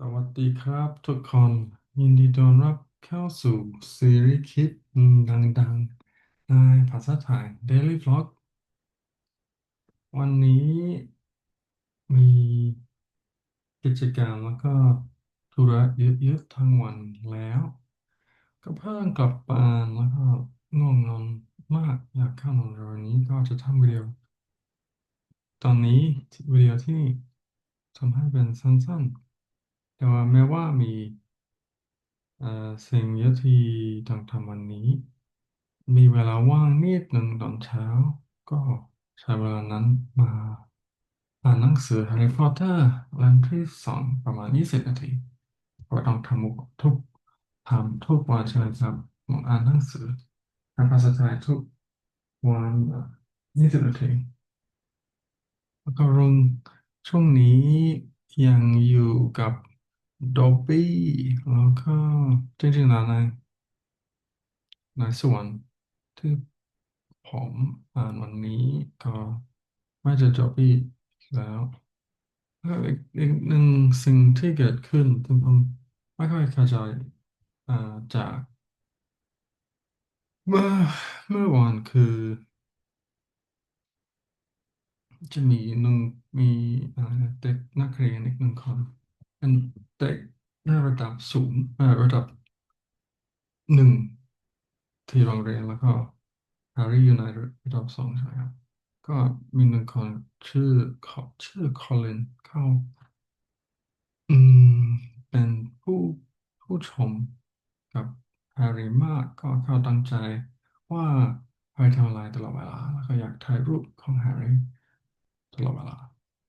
สวัสดีครับทุกคน ยินดีต้อนรับเข้าสู่ซีรีส์คลิปดังๆ ในภาษาไทย Daily Vlog วันนี้มีกิจกรรมแล้วก็ธุระเยอะๆทั้งวันแล้ว ก็เพิ่งกลับบ้านแล้วก็ง่วงนอนมากอยากเข้านอนเร็วนี้ก็จะทำวิดีโอ ตอนนี้วิดีโอที่ทำให้เป็นสั้นๆ แต่ว่าแม้ว่ามีเอ่อสิ่งเยอะที่ต้องทำวันนี้ มีเวลาว่างนิดหนึ่งตอนเช้า ก็ใช้เวลานั้นมาอ่านหนังสือ Harry Potter เล่มที่สองประมาณ20นาทีเพราะต้องทำทุกทำทุกวันใช่ไหมครับผมอ่านหนังสืออ่านภาษาไทยทุกวัน20นาทีแล้วก็ลงช่วงนี้ยังอยู่กับ ดอบบี้แล้วก็จริงๆแล้วในในส่วนที่ผมอ่านวันนี้ก็ไม่เจอดอบบี้แล้วแล้วก็อีกอีกหนึ่งสิ่งที่เกิดขึ้นที่ผมไม่ค่อยเข้าใจอ่าจากเมื่อเมื่อวานคือ จะมีหนึ่งมีอ่าเด็กนักเรียนอีกหนึ่งคนเป็นเด็กในระดับสูงเอ่อ ระดับหนึ่งที่โรงเรียนแล้วก็แฮร์รี่ยู่ในระดับสองใช่ไหมครับ ก็มีหนึ่งคนชื่อเขาชื่อคอลินเข้า อืม เป็นผู้ผู้ชมกับแฮร์รี่มากก็เข้าตั้งใจว่าแฮร์รี่ทำอะไรตลอดเวลา แล้วก็อยากถ่ายรูปของแฮร์รี่ตลอดเวลา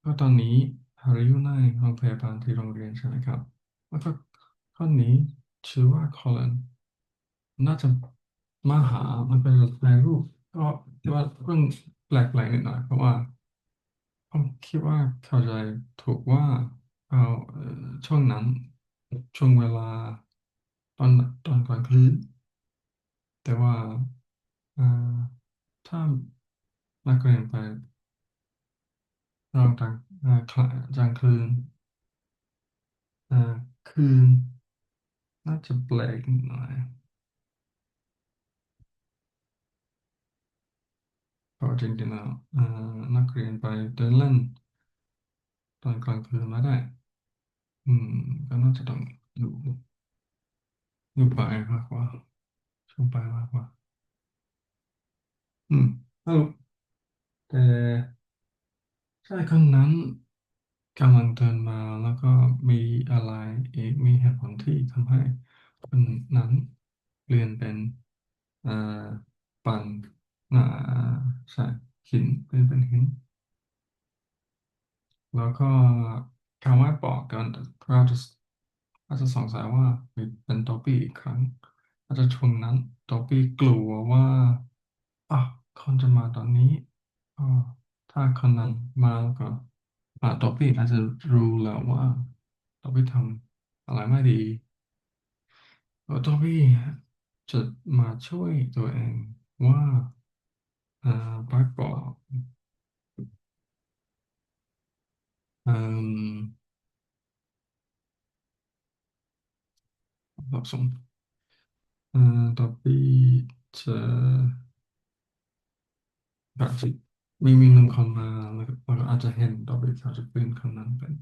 ก็ตอนนี้ฮาริอยู่ในโรงพยาบาลที่โรงเรียนใช่ไหมครับ แล้วก็คนนี้ ชื่อว่าคอลินน่าจะมาหา มันเป็นถ่ายรูป ก็ที่ว่าเรื่องแปลกๆนิดหน่อยเพราะว่าผมคิดว่าเข้าใจถูกว่าเอาช่วงนั้นช่วงเวลาตอนตอนกลางคืนแต่ว่าถ้านักเรียนไปรองกลางกลางคืนคืน น่าจะแปลกหน่อยเพราะจริงๆแล้วอ่านักเรียนไปเดินเล่น ตอนกลางคืนม่ได้ อืม ก็น่าจะต้องอยู่อยู่บ่ายมากกว่าช่วงบ่ายมากกว่า อืมสรุปแต่ชายคนนั้น กำลังเดินมาแล้วก็มีอะไรอีกมีเหตุผลที่ทำให้คนนั้นเปลี่ยนเป็นอ่าปันอ่าใช่หินเป็นเป็นหิน แล้วก็คำว่าบอกกันเราจะอาจจะสงสัยว่าเป็นตปี้อีกครั้ง อาจจะช่วงนั้นตปี้กลัวว่าอะคนจะมาตอนนี้อ่าถ้าคนนั้นมาแล้วก็ อ่าตอปี้อาจจะรู้แล้วว่าตอปี้ทำอะไรไม่ดีแล้วตอปี้จะมาช่วยตัวเองว่าอ่าบักบอกอืมสับสนอ่าตอปี้จะแบบสิมีมีหนึ่งคนมาแล้วก็แล้วก็อาจจะเห็นตอปี้เขาจะเป็นคนนั้นเป็น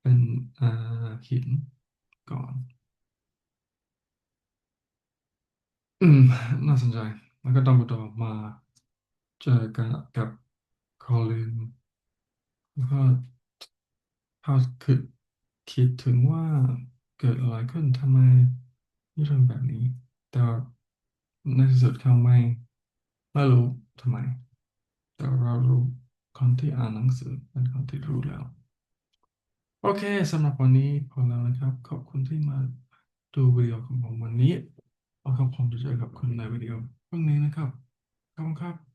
เป็นอ่าหินก่อน อืม น่าสนใจ แล้วก็ดัมเบิลดอมาเจอกันกับคอลินแล้วก็เขาคือคิดถึงว่าเกิดอะไรขึ้นทำไมนี่เรื่งแบบนี้ แต่ว่าในที่สุดเขาไม่ไม่รู้ทำไม แต่เรารู้คนที่อ่านหนังสือเป็นคนที่รู้แล้ว โอเคสำหรับวันนี้พอแล้วนะครับ ขอบคุณที่มาดูวิดีโอของผมวันนี้เอาครับผมจะเจอกับคุณในวิดีโอพรุ่งนี้นะครับขอบคุณครับ